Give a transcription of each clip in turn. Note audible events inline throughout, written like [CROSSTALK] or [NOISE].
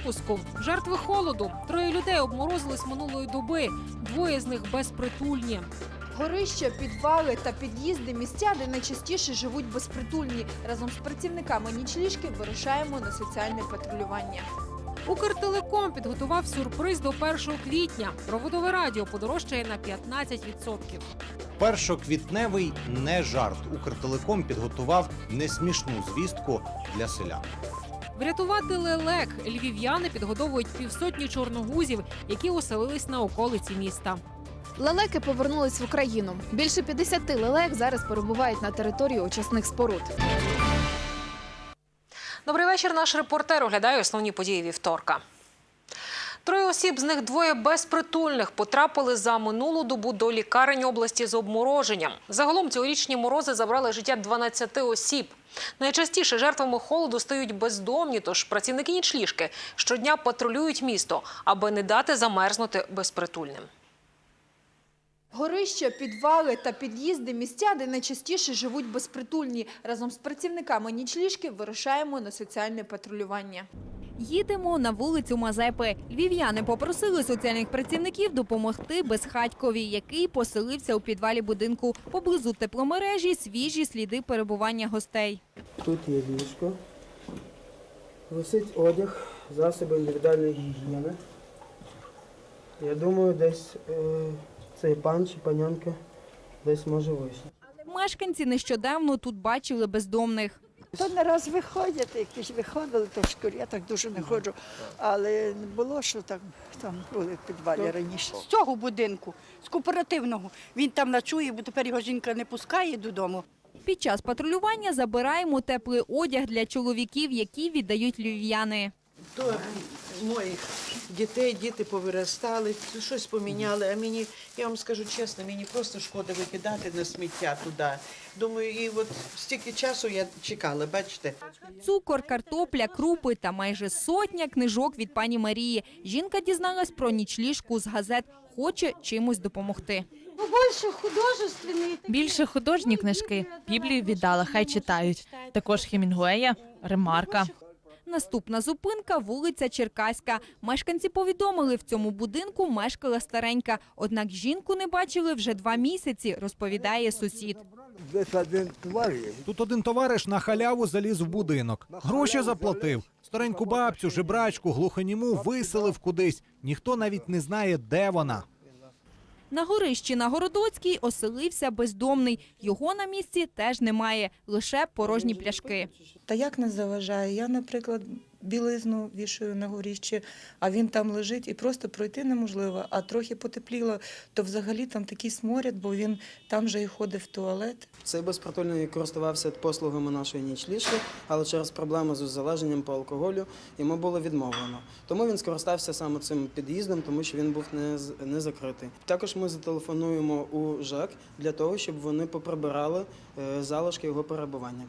Випуску жертви холоду. Троє людей обморозились минулої доби. Двоє з них безпритульні. Горища, підвали та під'їзди місця, де найчастіше живуть безпритульні. Разом з працівниками нічліжки вирушаємо на соціальне патрулювання. Укртелеком підготував сюрприз до 1 квітня. Проводове радіо подорожчає на 15%. Першоквітневий не жарт. Укртелеком підготував несмішну звістку для селян. Врятувати лелек львів'яни підгодовують півсотні чорногузів, які оселились на околиці міста. Лелеки повернулись в Україну. Більше 50 лелек зараз перебувають на території очисних споруд. Добрий вечір. Наш репортер оглядає основні події вівторка. Троє осіб, з них двоє безпритульних, потрапили за минулу добу до лікарень області з обмороженням. Загалом цьогорічні морози забрали життя 12 осіб. Найчастіше жертвами холоду стають бездомні, тож працівники нічліжки щодня патрулюють місто, аби не дати замерзнути безпритульним. Горища, підвали та під'їзди місця, де найчастіше живуть безпритульні. Разом з працівниками нічліжки вирушаємо на соціальне патрулювання. Їдемо на вулицю Мазепи. Львів'яни попросили соціальних працівників допомогти безхатькові, який поселився у підвалі будинку. Поблизу тепломережі свіжі сліди перебування гостей. Тут є ліжко, висить одяг, засоби індивідуальної гігієни. Я думаю, десь е, цей пан чи панянка десь може вийшли. Мешканці нещодавно тут бачили бездомних. То не раз виходять, якісь виходили, то в школі, я так дуже не ходжу. Але не було, що там, там були в підвалі раніше. з цього будинку, з кооперативного. Він там ночує, бо тепер його жінка не пускає додому. Під час патрулювання забираємо теплий одяг для чоловіків, які віддають львів'яни. Моїх дітей, діти повиростали, щось поміняли. А мені, я вам скажу чесно, мені просто шкода викидати на сміття туди. Думаю, і от стільки часу я чекала, бачите. Цукор, картопля, крупи та майже сотня книжок від пані Марії. Жінка дізналась про нічліжку з газет, хоче чимось допомогти. Більше художественний. Більше художні книжки. Біблію віддала, хай читають. Також Хемінгуея, Ремарка. Наступна зупинка вулиця Черкаська. Мешканці повідомили, в цьому будинку мешкала старенька. Однак жінку не бачили вже два місяці, розповідає сусід. Тут один товариш на халяву заліз в будинок. Гроші заплатив. Стареньку бабцю, жебрачку, глухоніму виселив кудись. Ніхто навіть не знає, де вона. На горищі на Городоцькій оселився бездомний. Його на місці теж немає, лише порожні пляшки. Та як не заважає? Я, наприклад, білизну вішаю на горіщі, а він там лежить і просто пройти неможливо. А трохи потепліло, то взагалі там такий сморяд, бо він там же і ходить в туалет. Цей безпритульний користувався послугами нашої нічліжки, але через проблеми з залеженням по алкоголю йому було відмовлено. Тому він скористався саме цим під'їздом, тому що він був не, не закритий. Також ми зателефонуємо у ЖЕК для того, щоб вони поприбирали е, залишки його перебування.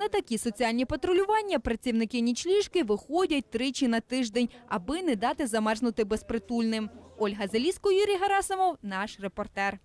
На такі соціальні патрулювання працівники нічліжки виходять тричі на тиждень, аби не дати замерзнути безпритульним. Ольга Заліско, Юрій Гарасимов, наш репортер.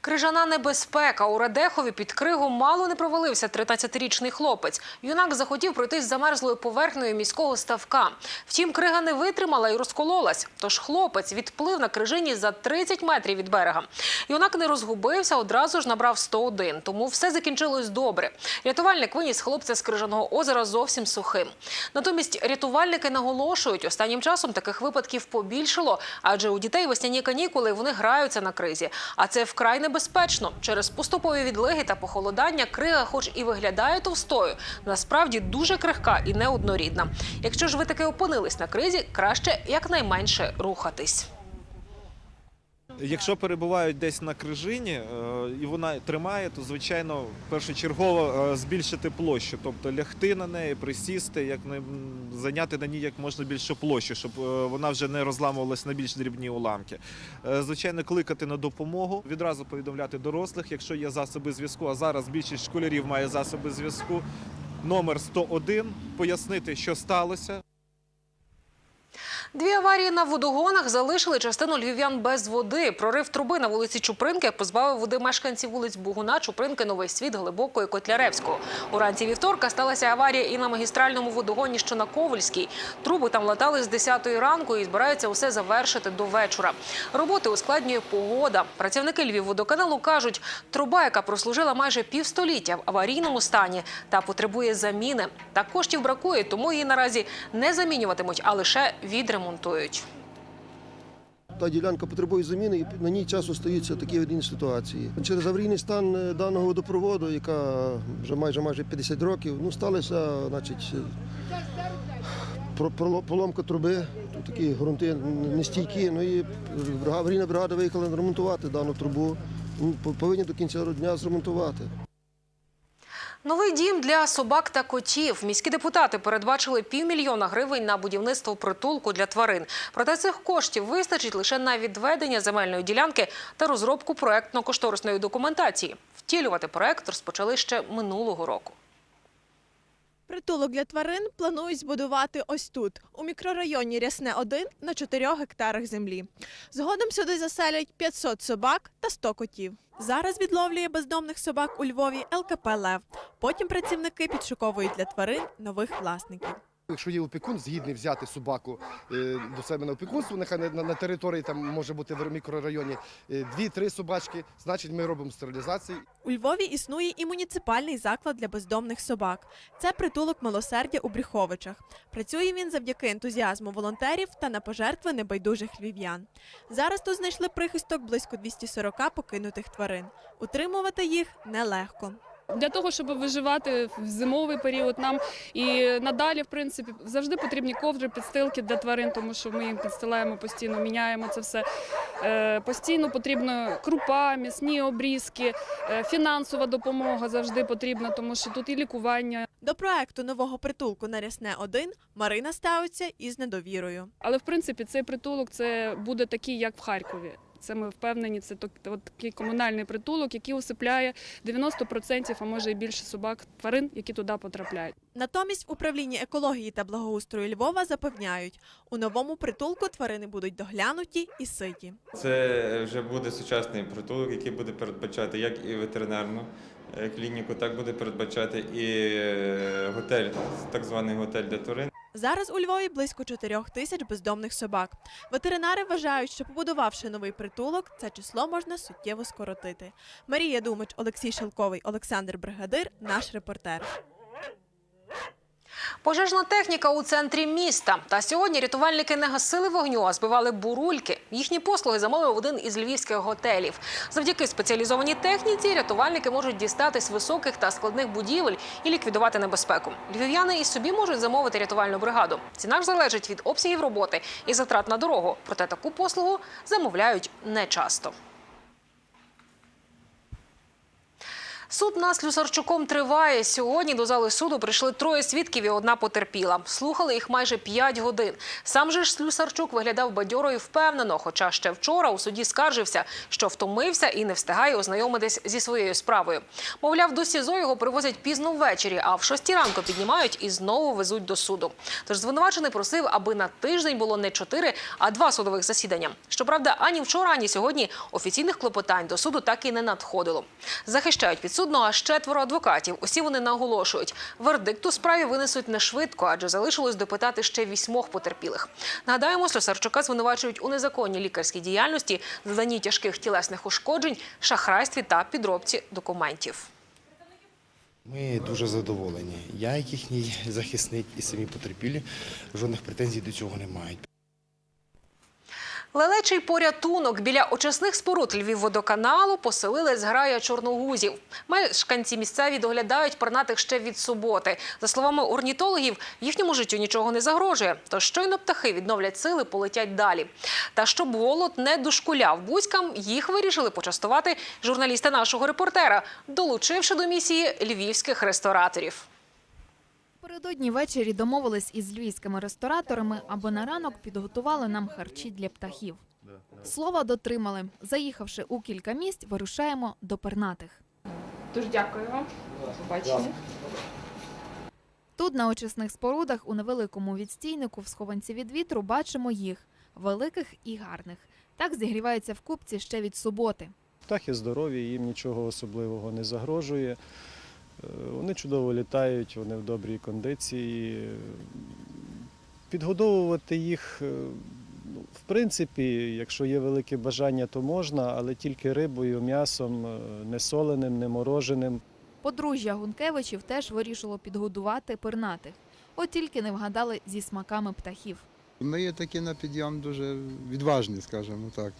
Крижана небезпека. У Радехові під кригу мало не провалився 13-річний хлопець. Юнак захотів пройтись замерзлою поверхнею міського ставка. Втім, крига не витримала і розкололась. Тож хлопець відплив на крижині за 30 метрів від берега. Юнак не розгубився, одразу ж набрав 101, тому все закінчилось добре. Рятувальник виніс хлопця з крижаного озера зовсім сухим. Натомість рятувальники наголошують, останнім часом таких випадків побільшало, адже у дітей весняні канікули вони граються на кризі. А це вкрай небезпечно. Через поступові відлиги та похолодання крига, хоч і виглядає товстою, насправді дуже крихка і неоднорідна. Якщо ж ви таки опинились на кризі, краще якнайменше рухатись. Якщо перебувають десь на крижині е, і вона тримає, то звичайно першочергово е, збільшити площу, тобто лягти на неї, присісти, як не зайняти на ній як можна більше площі, щоб е, вона вже не розламувалась на більш дрібні уламки. Звичайно, кликати на допомогу, відразу повідомляти дорослих, якщо є засоби зв'язку. А зараз більшість школярів має засоби зв'язку. Номер 101, пояснити, що сталося. Дві аварії на водогонах залишили частину львів'ян без води. Прорив труби на вулиці Чупринки позбавив води мешканців вулиць Бугуна, Чупринки, Новий Світ, Глибокої, Котляревського. Уранці вівторка сталася аварія і на магістральному водогоні, що на Ковальській. Труби там латали з 10-ї ранку і збираються усе завершити до вечора. Роботи ускладнює погода. Працівники Львівводоканалу кажуть, труба, яка прослужила майже півстоліття в аварійному стані та потребує заміни. Та коштів бракує, тому її наразі не замінюватимуть, а лише відремонтують. Та ділянка потребує заміни, і на ній часу стаються такі одні ситуації. Через аварійний стан е, даного водопроводу, яка вже майже майже 50 років, ну сталося, значить, поломка труби, тут такі ґрунти нестійкі. Ну і аварійна бригада виїхала ремонтувати дану трубу. Повинні до кінця дня зремонтувати. Новий дім для собак та котів. Міські депутати передбачили півмільйона гривень на будівництво притулку для тварин. Проте цих коштів вистачить лише на відведення земельної ділянки та розробку проектно-кошторисної документації. Втілювати проект розпочали ще минулого року. Притулок для тварин планують збудувати ось тут, у мікрорайоні Рясне 1 на 4 гектарах землі. Згодом сюди заселять 500 собак та 100 котів. Зараз відловлює бездомних собак у Львові ЛКП Лев. Потім працівники підшуковують для тварин нових власників. Якщо є опікун, згідний взяти собаку е, до себе на опікунство, нехай на, на, території там може бути в мікрорайоні е, дві-три собачки, значить ми робимо стерилізацію. У Львові існує і муніципальний заклад для бездомних собак. Це притулок милосердя у Брюховичах. Працює він завдяки ентузіазму волонтерів та на пожертви небайдужих львів'ян. Зараз тут знайшли прихисток близько 240 покинутих тварин. Утримувати їх нелегко. Для того, щоб виживати в зимовий період, нам і надалі, в принципі, завжди потрібні ковдри, підстилки для тварин, тому що ми їм підстилаємо постійно, міняємо це все. Е, Постійно потрібно крупа, м'ясні обрізки, е, фінансова допомога завжди потрібна, тому що тут і лікування. До проекту нового притулку на Рясне 1 Марина ставиться із недовірою. Але в принципі цей притулок це буде такий, як в Харкові. Це ми впевнені, це такий комунальний притулок, який усипляє 90%, а може і більше собак, тварин, які туди потрапляють. Натомість в управлінні екології та благоустрою Львова запевняють, у новому притулку тварини будуть доглянуті і ситі. Це вже буде сучасний притулок, який буде передбачати як і ветеринарну клініку, так буде передбачати і е, готель, так званий готель для тварин. Зараз у Львові близько 4 тисяч бездомних собак. Ветеринари вважають, що побудувавши новий притулок, це число можна суттєво скоротити. Марія Думич, Олексій Шелковий, Олександр Бригадир, наш репортер. Пожежна техніка у центрі міста. Та сьогодні рятувальники не гасили вогню, а збивали бурульки. Їхні послуги замовив один із львівських готелів. Завдяки спеціалізованій техніці рятувальники можуть дістатись високих та складних будівель і ліквідувати небезпеку. Львів'яни і собі можуть замовити рятувальну бригаду. Ціна ж залежить від обсягів роботи і затрат на дорогу. Проте таку послугу замовляють нечасто. Суд над Слюсарчуком триває. Сьогодні до зали суду прийшли троє свідків і одна потерпіла. Слухали їх майже п'ять годин. Сам же ж Слюсарчук виглядав бадьоро і впевнено, хоча ще вчора у суді скаржився, що втомився і не встигає ознайомитись зі своєю справою. Мовляв, до СІЗО його привозять пізно ввечері, а в шостій ранку піднімають і знову везуть до суду. Тож звинувачений просив, аби на тиждень було не чотири, а два судових засідання. Щоправда, ані вчора, ані сьогодні офіційних клопотань до суду так і не надходило. Захищають підсудного аж четверо адвокатів. Усі вони наголошують, вердикт у справі винесуть не швидко, адже залишилось допитати ще вісьмох потерпілих. Нагадаємо, Слюсарчука звинувачують у незаконній лікарській діяльності, заданні тяжких тілесних ушкоджень, шахрайстві та підробці документів. Ми дуже задоволені. Я, як їхній захисник і самі потерпілі, жодних претензій до цього не мають. Лелечий порятунок біля очисних споруд Львівводоканалу поселили зграя чорногузів. Мешканці місцеві доглядають пернатих ще від суботи. За словами орнітологів, їхньому життю нічого не загрожує. Тож щойно птахи відновлять сили, полетять далі. Та щоб голод не дошкуляв бузькам, їх вирішили почастувати журналісти нашого репортера, долучивши до місії львівських рестораторів. Передодні ввечері домовились із львівськими рестораторами, аби на ранок підготували нам харчі для птахів. Слова дотримали. Заїхавши у кілька місць, вирушаємо до пернатих. Дуже дякую вам. Побачення. Тут на очисних спорудах у невеликому відстійнику в схованці від вітру бачимо їх великих і гарних. Так зігріваються в купці ще від суботи. Птахи здорові, їм нічого особливого не загрожує. Е, Вони чудово літають, вони в добрій кондиції. Підгодовувати їх, е, ну, в принципі, якщо є велике бажання, то можна, але тільки рибою, м'ясом, е, не соленим, не мороженим. Подружжя Гункевичів теж вирішило підгодувати пернатих. От тільки не вгадали зі смаками птахів. Ми є такі на підйом дуже відважні, скажімо так.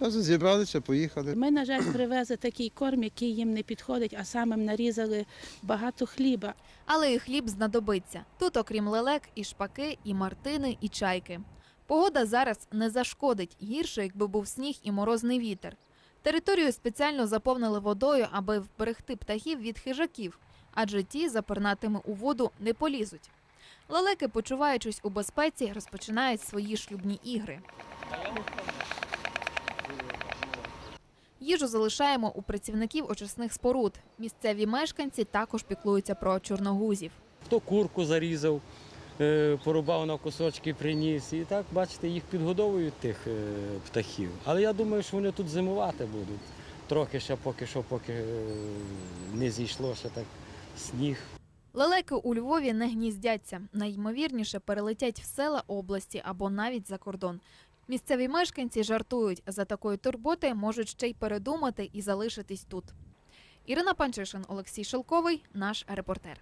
Зібралися, поїхали. Ми, на жаль, привезли такий корм, який їм не підходить, а самим нарізали багато хліба. Але і хліб знадобиться. Тут, окрім лелек, і шпаки, і мартини, і чайки. Погода зараз не зашкодить гірше, якби був сніг і морозний вітер. Територію спеціально заповнили водою, аби вберегти птахів від хижаків, адже ті за пернатими у воду не полізуть. Лелеки, почуваючись у безпеці, розпочинають свої шлюбні ігри. Їжу залишаємо у працівників очисних споруд. Місцеві мешканці також піклуються про чорногузів. Хто курку зарізав, е, порубав на кусочки, приніс. І так, бачите, їх підгодовують тих е, птахів. Але я думаю, що вони тут зимувати будуть. Трохи ще поки що, поки е, не зійшло ще так сніг. Лелеки у Львові не гніздяться. Найймовірніше перелетять в села області або навіть за кордон. Місцеві мешканці жартують, за такої турботи можуть ще й передумати і залишитись тут. Ірина Панчишин, Олексій Шелковий, наш репортер.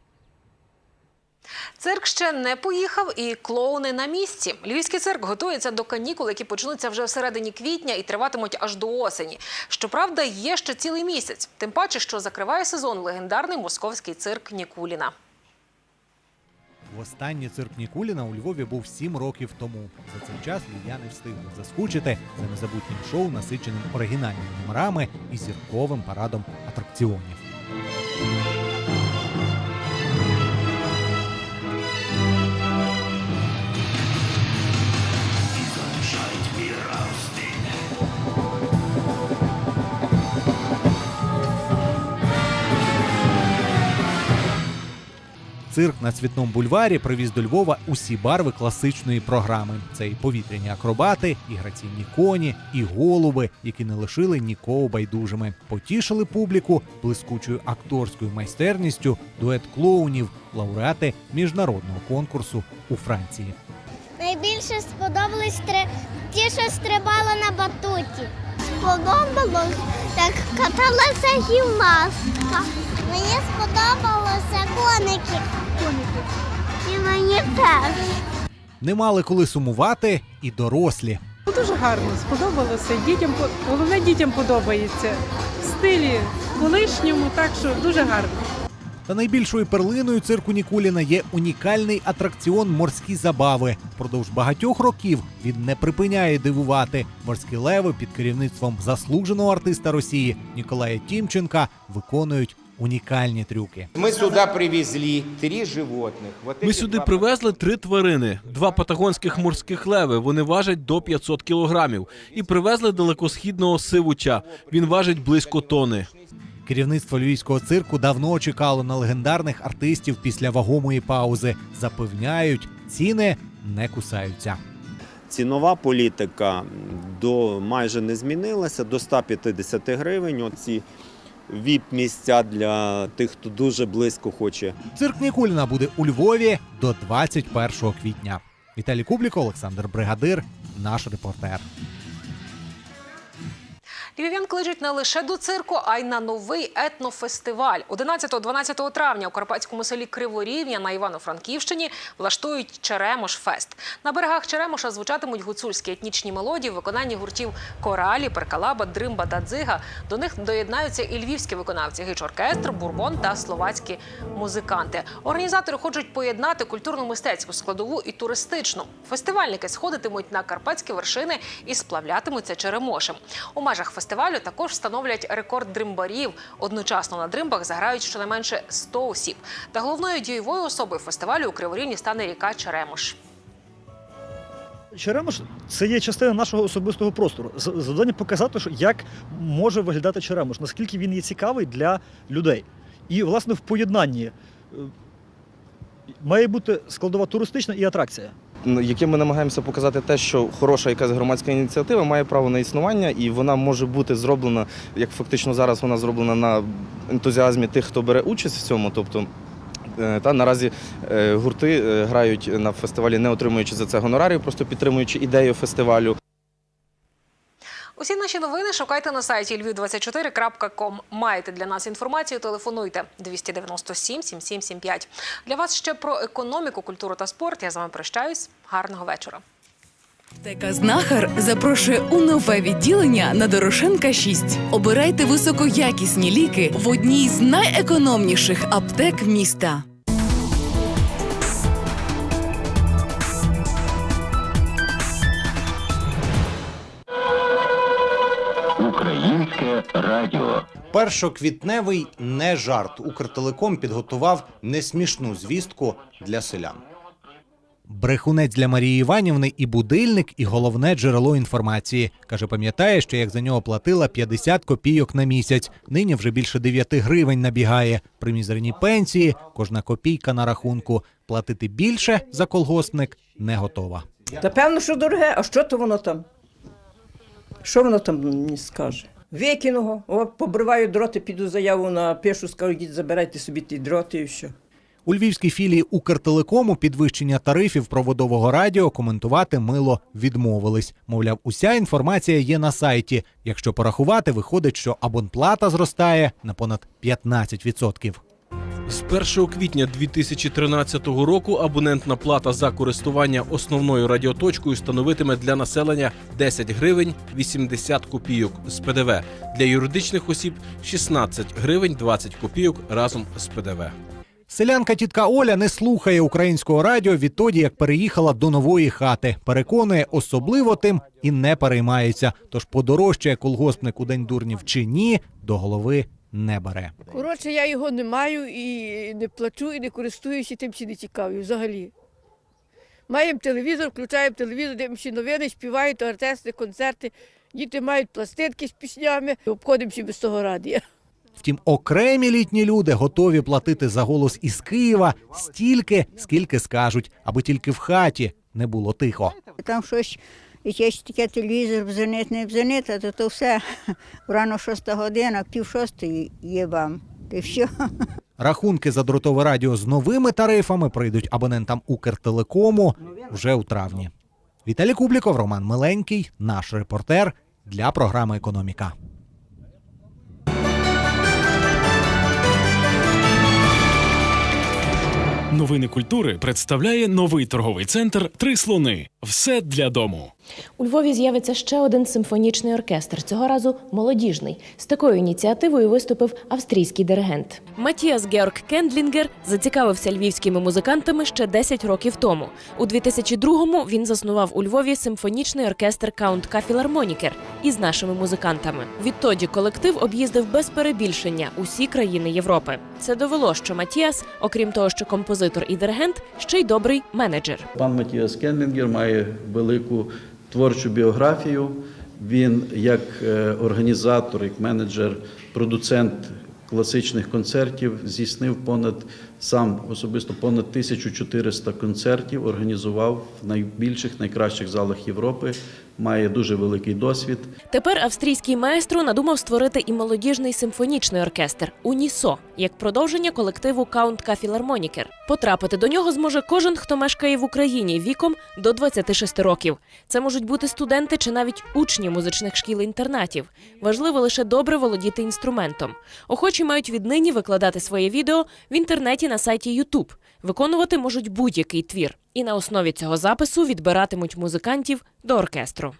Цирк ще не поїхав, і клоуни на місці. Львівський цирк готується до канікул, які почнуться вже в середині квітня і триватимуть аж до осені. Щоправда, є ще цілий місяць. Тим паче, що закриває сезон легендарний московський цирк Нікуліна. Востаннє цирк Нікуліна у Львові був сім років тому. За цей час львів'яни встигли заскучити за незабутнім шоу, насиченим оригінальними номерами і зірковим парадом атракціонів. Цирк на цвітному бульварі привіз до Львова усі барви класичної програми. Це і повітряні акробати, і граційні коні, і голуби, які не лишили нікого байдужими. Потішили публіку блискучою акторською майстерністю, дует клоунів, лауреати міжнародного конкурсу у Франції. Найбільше сподобались три... ті, що стрибали на батуті. Сподобалось, як каталася гімнастка. Мені сподобалося коники. Коники. І мені теж. Не мали коли сумувати і дорослі. Ну, Дуже гарно, сподобалося. Дітям головне дітям подобається. В стилі колишньому, так що дуже гарно. Та найбільшою перлиною цирку Нікуліна є унікальний атракціон морські забави. Продовж багатьох років він не припиняє дивувати. Морські леви під керівництвом заслуженого артиста Росії Ніколая Тімченка виконують унікальні трюки. Мы сюда привезли три животных. Вот Ми эти сюди два привезли три тварини: два патагонських морських леви. Вони важать до 500 кілограмів. І привезли далекосхідного сивуча. Він важить близько тони. Керівництво львівського цирку давно чекало на легендарних артистів після вагомої паузи. Запевняють, ціни не кусаються. Цінова політика до майже не змінилася до 150 гривень. Оці віп-місця для тих, хто дуже близько хоче. Цирк Нікуліна буде у Львові до 21 квітня. Віталій Кубліко, Олександр Бригадир, наш репортер. Львів'ян кличуть не лише до цирку, а й на новий етнофестиваль. 11-12 травня у карпатському селі Криворівня на Івано-Франківщині влаштують Черемош-фест. На берегах Черемоша звучатимуть гуцульські етнічні мелодії в виконанні гуртів Коралі, Перкалаба, Дримба та Дзига. До них доєднаються і львівські виконавці гіч-оркестр, бурбон та словацькі музиканти. Організатори хочуть поєднати культурно-мистецьку складову і туристичну. Фестивальники сходитимуть на карпатські вершини і сплавлятимуться черемошем. У межах фестивалю також встановлять рекорд дримбарів. Одночасно на дримбах заграють щонайменше 100 осіб. Та головною дієвою особою фестивалю у Криворівні стане ріка Черемош. Черемош це є частина нашого особистого простору. Завдання показати, як може виглядати Черемош, наскільки він є цікавий для людей. І, власне, в поєднанні е, має бути складова туристична і атракція. Яким ми намагаємося показати те, що хороша якась громадська ініціатива має право на існування, і вона може бути зроблена, як фактично зараз вона зроблена на ентузіазмі тих, хто бере участь в цьому. Тобто е, та наразі е, гурти е, грають на фестивалі, не отримуючи за це гонорарів, просто підтримуючи ідею фестивалю. Усі наші новини шукайте на сайті lviv24.com. Маєте для нас інформацію, телефонуйте 297 7775. Для вас ще про економіку, культуру та спорт. Я з вами прощаюсь. Гарного вечора. Аптека Знахар запрошує у нове відділення на Дорошенка 6. Обирайте високоякісні ліки в одній з найекономніших аптек міста. Радіо. Першоквітневий не жарт. Укртелеком підготував несмішну звістку для селян. Брехунець для Марії Іванівни і будильник, і головне джерело інформації. Каже, пам'ятає, що як за нього платила 50 копійок на місяць. Нині вже більше 9 гривень набігає. При мізерній пенсії кожна копійка на рахунку. Платити більше за колгоспник не готова. Та певно, що дороге, а що то воно там? Що воно там мені скаже? Викину, о, побриваю дроти, піду заяву напишу, скажу, йдіть, забирайте собі ті дроти і все. У львівській філії Укртелекому підвищення тарифів проводового радіо коментувати мило відмовились. Мовляв, уся інформація є на сайті. Якщо порахувати, виходить, що абонплата зростає на понад 15%. З 1 квітня 2013 року абонентна плата за користування основною радіоточкою становитиме для населення 10 гривень 80 копійок з ПДВ. Для юридичних осіб 16 гривень 20 копійок разом з ПДВ. Селянка тітка Оля не слухає українського радіо відтоді, як переїхала до нової хати. Переконує, особливо тим і не переймається. Тож подорожчає колгоспник у день дурнів чи ні, до голови не бере. Коротше, я його не маю і не плачу, і не користуюся тим чи не цікаві взагалі. Маємо телевізор, включаємо телевізор, дивимося новини, співають артисти, концерти. Діти мають пластинки з піснями, обходимося без того радіо. Втім, окремі літні люди готові платити за голос із Києва стільки, скільки скажуть, аби тільки в хаті не було тихо. Там щось, якийсь таке телевізор бзенит, не бзенит, а то, то все [LAUGHS] рано шоста година, пів шостої є вам. І все. [LAUGHS] Рахунки за дротове радіо з новими тарифами прийдуть абонентам Укртелекому вже у травні. Віталій Кубліков, Роман Миленький, наш репортер для програми Економіка. Новини культури представляє новий торговий центр Три слони. Все для дому. У Львові з'явиться ще один симфонічний оркестр. Цього разу молодіжний. З такою ініціативою виступив австрійський диригент. Матіас Георг Кендлінгер зацікавився львівськими музикантами ще 10 років тому. У 2002-му він заснував у Львові симфонічний оркестр Каунт Кафілармонікер із нашими музикантами. Відтоді колектив об'їздив без перебільшення усі країни Європи. Це довело, що Матіас, окрім того, що композитор і диригент, ще й добрий менеджер. Пан Матіас Кенлінгер має велику творчу біографію. Він як е, організатор, як менеджер, продуцент класичних концертів здійснив понад сам особисто понад 1400 концертів організував в найбільших, найкращих залах Європи. Має дуже великий досвід. Тепер австрійський маестро надумав створити і молодіжний симфонічний оркестр Унісо як продовження колективу Каунт Філармонікер. Потрапити до нього зможе кожен, хто мешкає в Україні віком до 26 років. Це можуть бути студенти чи навіть учні музичних шкіл-інтернатів. Важливо лише добре володіти інструментом. Охочі мають віднині викладати своє відео в інтернеті на сайті YouTube. Виконувати можуть будь-який твір, і на основі цього запису відбиратимуть музикантів до оркестру.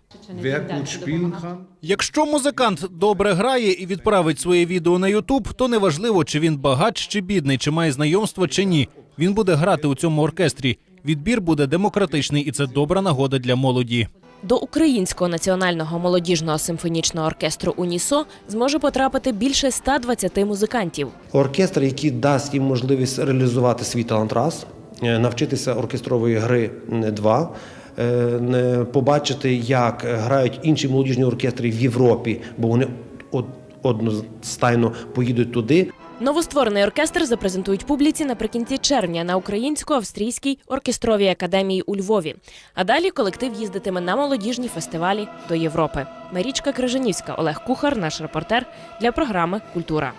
Якщо музикант добре грає і відправить своє відео на Ютуб, то неважливо, чи він багач чи бідний, чи має знайомство чи ні. Він буде грати у цьому оркестрі. Відбір буде демократичний, і це добра нагода для молоді. До Українського національного молодіжного симфонічного оркестру Унісо зможе потрапити більше 120 музикантів. Оркестр, який дасть їм можливість реалізувати свій талант раз, е, навчитися оркестрової гри два, е, побачити, як грають інші молодіжні оркестри в Європі, бо вони од- одностайно поїдуть туди. Новостворений оркестр запрезентують публіці наприкінці червня на українсько-австрійській оркестровій академії у Львові. А далі колектив їздитиме на молодіжні фестивалі до Європи. Марічка Крижанівська, Олег Кухар, наш репортер для програми Культура.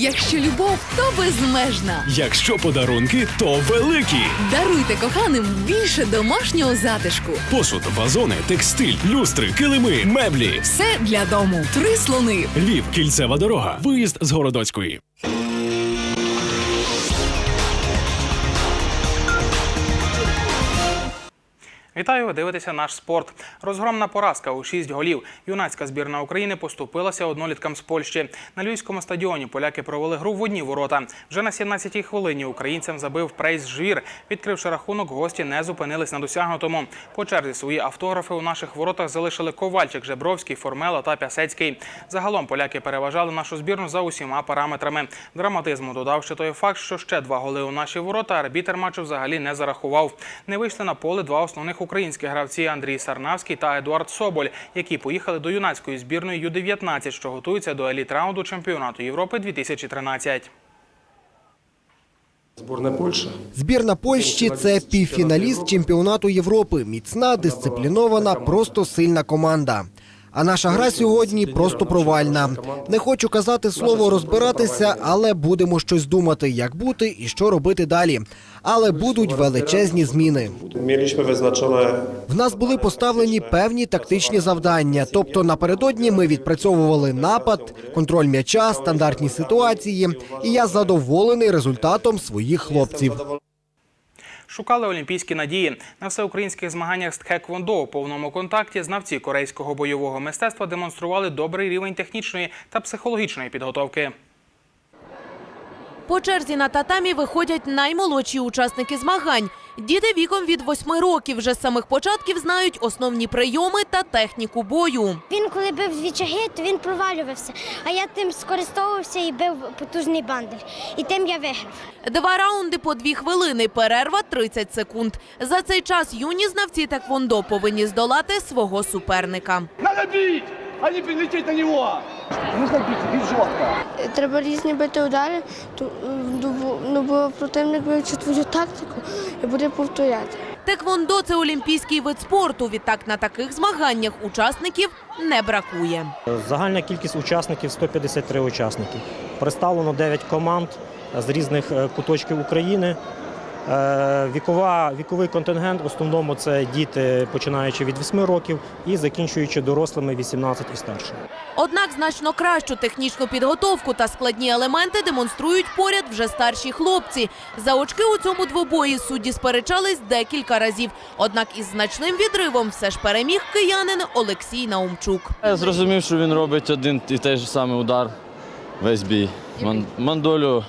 Якщо любов, то безмежна. Якщо подарунки, то великі. Даруйте коханим більше домашнього затишку. Посуд, вазони, текстиль, люстри, килими, меблі. Все для дому. Три слони. Львів, кільцева дорога. Виїзд з Городоцької. Вітаю, ви дивитеся наш спорт. Розгромна поразка у 6 голів. Юнацька збірна України поступилася одноліткам з Польщі. На львівському стадіоні поляки провели гру в одні ворота. Вже на 17-й хвилині українцям забив прейс жвір. Відкривши рахунок, гості не зупинились на досягнутому. По черзі свої автографи у наших воротах залишили Ковальчик, Жебровський, Формело та Пясецький. Загалом поляки переважали нашу збірну за усіма параметрами. Драматизму додав ще той факт, що ще два голи у наші ворота арбітер матчу взагалі не зарахував. Не вийшли на поле два основних українські гравці Андрій Сарнавський та Едуард Соболь, які поїхали до юнацької збірної Ю-19, що готується до еліт-раунду чемпіонату Європи 2013. Збірна Польща. Збірна Польщі це півфіналіст чемпіонату Європи. Міцна, дисциплінована, просто сильна команда. А наша гра сьогодні просто провальна. Не хочу казати слово розбиратися, але будемо щось думати, як бути і що робити далі. Але будуть величезні зміни. В нас були поставлені певні тактичні завдання. Тобто напередодні ми відпрацьовували напад, контроль м'яча, стандартні ситуації. І я задоволений результатом своїх хлопців. Шукали олімпійські надії на всеукраїнських змаганнях з тхеквондо у повному контакті. Знавці корейського бойового мистецтва демонстрували добрий рівень технічної та психологічної підготовки. По черзі на татамі виходять наймолодші учасники змагань. Діти віком від восьми років вже з самих початків знають основні прийоми та техніку бою. Він коли бив з вічаги, то він провалювався. А я тим скористовувався і бив потужний бандель. І тим я виграв. Два раунди по дві хвилини, перерва 30 секунд. За цей час юні знавці таквондо повинні здолати свого суперника. Надо бить, а не лететь на него. Нужно бить, бить жестко. Треба різні бити удари, ну, бо противник вивчить твою тактику і буде повторяти. Теквондо це олімпійський вид спорту. Відтак на таких змаганнях учасників не бракує. Загальна кількість учасників 153 учасники. Представлено 9 команд з різних е, куточків України. Е, Вікова, віковий контингент в основному це діти, починаючи від 8 років і закінчуючи дорослими 18 і старше. Однак значно кращу технічну підготовку та складні елементи демонструють поряд вже старші хлопці. За очки у цьому двобої судді сперечались декілька разів. Однак із значним відривом все ж переміг киянин Олексій Наумчук. Я зрозумів, що він робить один і той же самий удар весь бій. Мандолю,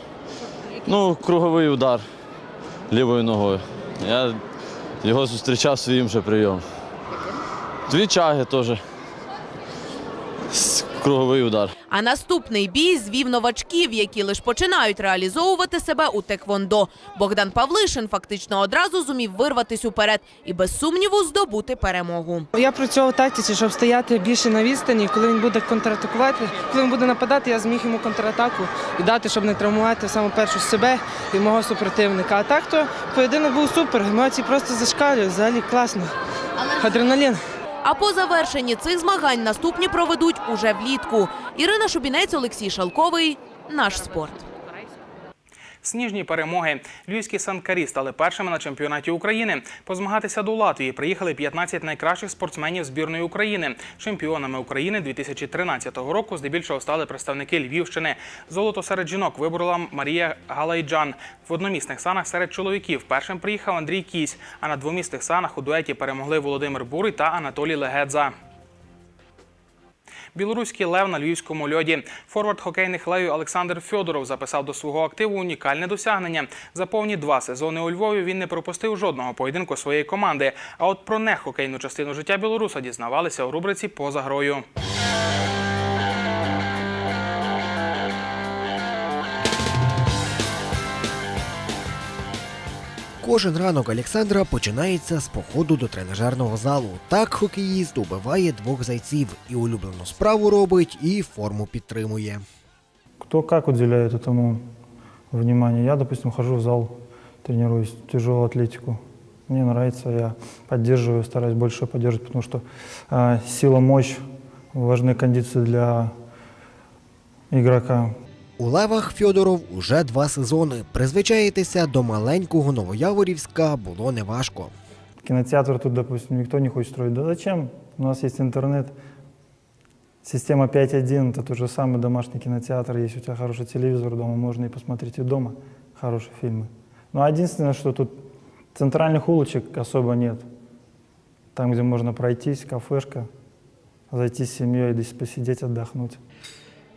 ну, круговий удар лівою ногою. Я його зустрічав своїм же прийомом. Дві чаги теж. Круговий удар. А наступний бій звів новачків, які лише починають реалізовувати себе у теквондо. Богдан Павлишин фактично одразу зумів вирватись уперед і без сумніву здобути перемогу. Я працював тактиці, щоб стояти більше на відстані. Коли він буде контратакувати, коли він буде нападати, я зміг йому контратаку і дати, щоб не травмувати саме першу себе і мого супротивника. А так то поєдинок був супер. Емоції просто зашкалюють, взагалі класно. Адреналін. А по завершенні цих змагань наступні проведуть уже влітку. Ірина Шубінець, Олексій Шалковий. Наш спорт. Сніжні перемоги. Львівські санкарі стали першими на чемпіонаті України. Позмагатися до Латвії приїхали 15 найкращих спортсменів збірної України. Чемпіонами України 2013 року здебільшого стали представники Львівщини. Золото серед жінок виборола Марія Галайджан. В одномісних санах серед чоловіків першим приїхав Андрій Кісь, а на двомісних санах у дуеті перемогли Володимир Бурий та Анатолій Легедза. Білоруський лев на львівському льоді. Форвард хокейних левів Олександр Фьодоров записав до свого активу унікальне досягнення. За повні два сезони у Львові він не пропустив жодного поєдинку своєї команди. А от про нехокейну частину життя білоруса дізнавалися у рубриці Поза грою. Кожен ранок Олександра починається з походу до тренажерного залу. Так хокеїст убиває двох зайців і улюблену справу робить, і форму підтримує. Кто как уделяет этому внимание. Я, допустим, хожу в зал, тренируюсь тяжелую атлетику. Мне нравится, я поддерживаю, стараюсь больше поддерживать, потому что э, сила, мощь важны кондиции для игрока. У левах Фьодоров уже два сезони. Призвичаїтися до маленького Новояворівська було неважко. Кинотеатр тут, допустим, никто не хочет строить. Да зачем? У нас есть интернет. Система 5.1 – это тот же самый домашний кинотеатр. Если у тебя хороший телевизор дома, можно и посмотреть и дома хорошие фильмы. Но единственное, что тут центральных улочек особо нет. Там, где можно пройтись, кафешка, зайти с семьей, здесь посидеть, отдохнуть.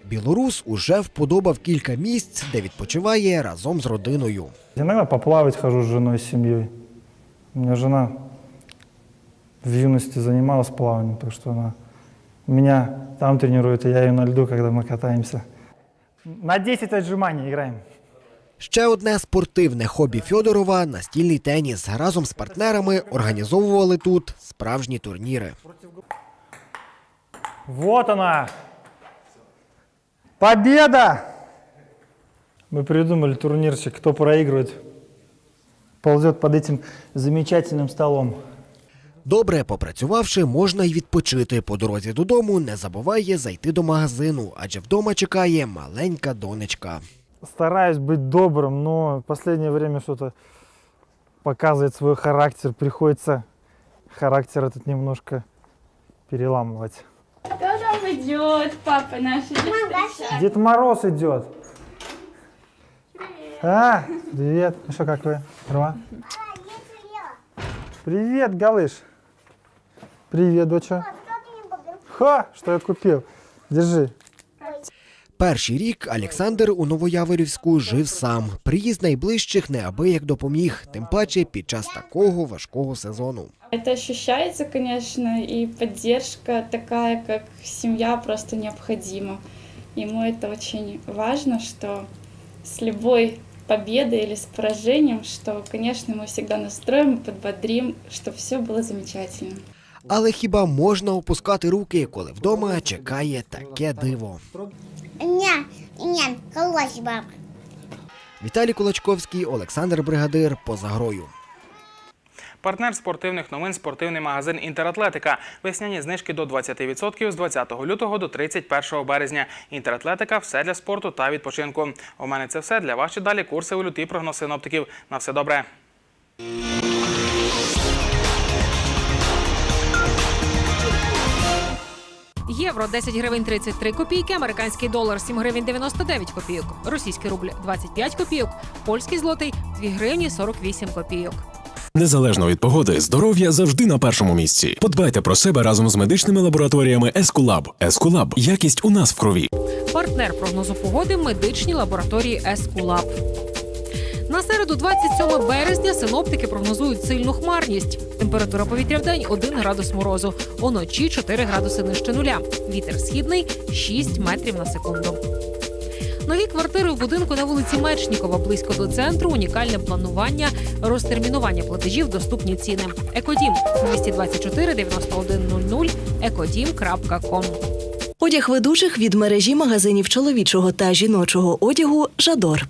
Білорус уже вподобав кілька місць, де відпочиває разом з родиною. Иногда поплавать хожу с женой, с семьей. У меня жена в юности занималась плаванием, так что она меня там тренирует, и я ее на льду, когда мы катаемся. На 10 отжиманий играем. Ще одне спортивне хобі Фьодорова настільний теніс. Разом з партнерами організовували тут справжні турніри. Вот она! Победа! Мы придумали турнирчик, кто проигрывает, ползет под этим замечательным столом. Добре попрацювавши, можна й відпочити. По дорозі додому не забуває зайти до магазину, адже вдома чекає маленька донечка. Стараюсь быть добрым, но в последнее время что-то показывает свой характер. Приходится характер этот немножко переламывать. Кто там идет? Папа наш идет Дед Мороз идет. А, привет. Ну что, как вы? Нормально? Привет, Галыш. Привет, доча. Ха, что я купил? Держи. Перший рік Олександр у Новояворівську жив сам. Приїзд найближчих неабияк допоміг, тим паче під час такого важкого сезону. Это ощущается, конечно, и поддержка такая, как семья, просто необходима. Ему это очень важно, что с любой победой или с поражением, что, конечно, мы всегда настроим и подбодрим, чтобы все было замечательно. Але хіба можна опускати руки, коли вдома чекає таке диво? Ня, ня, колось баб. Віталій Кулачковський, Олександр Бригадир поза грою. Партнер спортивних новин спортивний магазин Інтератлетика. Весняні знижки до 20% з 20 лютого до 31 березня. Інтератлетика все для спорту та відпочинку. У мене це все для вас. ще Далі курси у люті прогноз синоптиків. На все добре. Євро 10 гривень 33 копійки, американський долар 7 гривень 99 копійок, російський рубль 25 копійок, польський злотий 2 гривні 48 копійок. Незалежно від погоди, здоров'я завжди на першому місці. Подбайте про себе разом з медичними лабораторіями Ескулаб. Ескулаб якість у нас в крові. Партнер прогнозу погоди медичні лабораторії Ескулаб. На середу, 27 березня, синоптики прогнозують сильну хмарність. Температура повітря в день 1 градус морозу, уночі 4 градуси нижче нуля. Вітер східний 6 метрів на секунду. Нові квартири в будинку на вулиці Мечнікова, близько до центру, унікальне планування, розтермінування платежів, доступні ціни. Екодім 224 9100 екодім.ком. Одяг ведучих від мережі магазинів чоловічого та жіночого одягу Жадор.